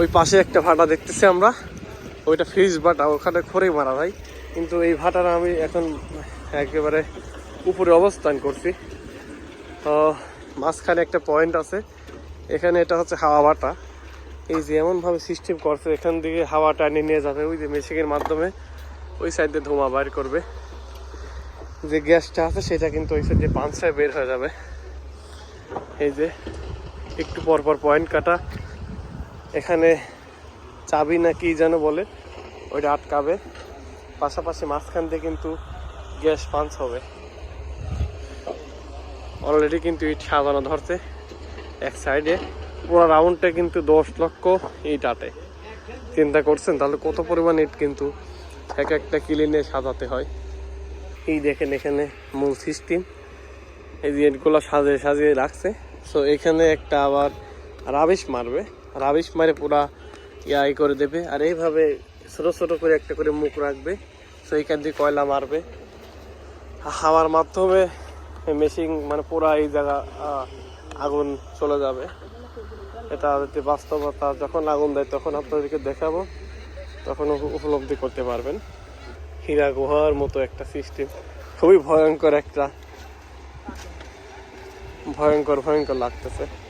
ওই পাশে একটা ভাটা দেখতেছি আমরা। ওইটা ফ্রিজ ভাটা, ওখানে খড়েই মারা ভাই। কিন্তু এই ভাটাটা আমি এখন একেবারে উপরে অবস্থান করছি। তো মাঝখানে একটা পয়েন্ট আছে। এখানে এটা হচ্ছে হাওয়া ভাটা। এই যে এমনভাবে সিস্টেম করছে, এখান থেকে হাওয়া টানিয়ে নিয়ে যাবে। ওই যে মেশিনের মাধ্যমে ওই সাইডে ধোঁয়া বাইর করবে। যে গ্যাসটা আছে, সেটা কিন্তু ওই সাইডে পাঁচটায় বের হয়ে যাবে। এই যে একটু পর পর পয়েন্ট কাটা। এখানে চাবি না কি যেন বলে, ওইটা আটকাবে। পাশাপাশি মাঝখান দিয়ে কিন্তু গ্যাস পাঞ্চ হবে। অলরেডি কিন্তু ইট সাজানো ধরছে এক সাইডে। পুরো রাউন্ডটা কিন্তু দশ লক্ষ ইট আটে। চিন্তা করছেন, তাহলে কত পরিমাণ ইট কিন্তু এক একটা কিলিনে সাজাতে হয়? এই দেখেন এখানে মূল সিস্টেম এই যে ইটগুলো সাজিয়ে সাজিয়ে রাখছে। সো এখানে একটা আবার রাবিশ মারবে। রাবিশ মারে পুরা ইয়াই করে দেবে। আর এইভাবে ছোটো ছোটো করে একটা করে মুখ রাখবে। সো এইখান দিয়ে কয়লা মারবে। হাওয়ার মাধ্যমে মেশিন মানে পুরা এই জায়গা আগুন চলে যাবে। এটা যদি বাস্তবতা। যখন আগুন দেয় তখন আপনাদেরকে দেখাবো। তখন উপ- উপলব্ধি করতে পারবেন। হীরা গুহার মতো একটা সিস্টেম। খুবই ভয়ঙ্কর একটা। ভয়ঙ্কর ভয়ঙ্কর লাগতেছে।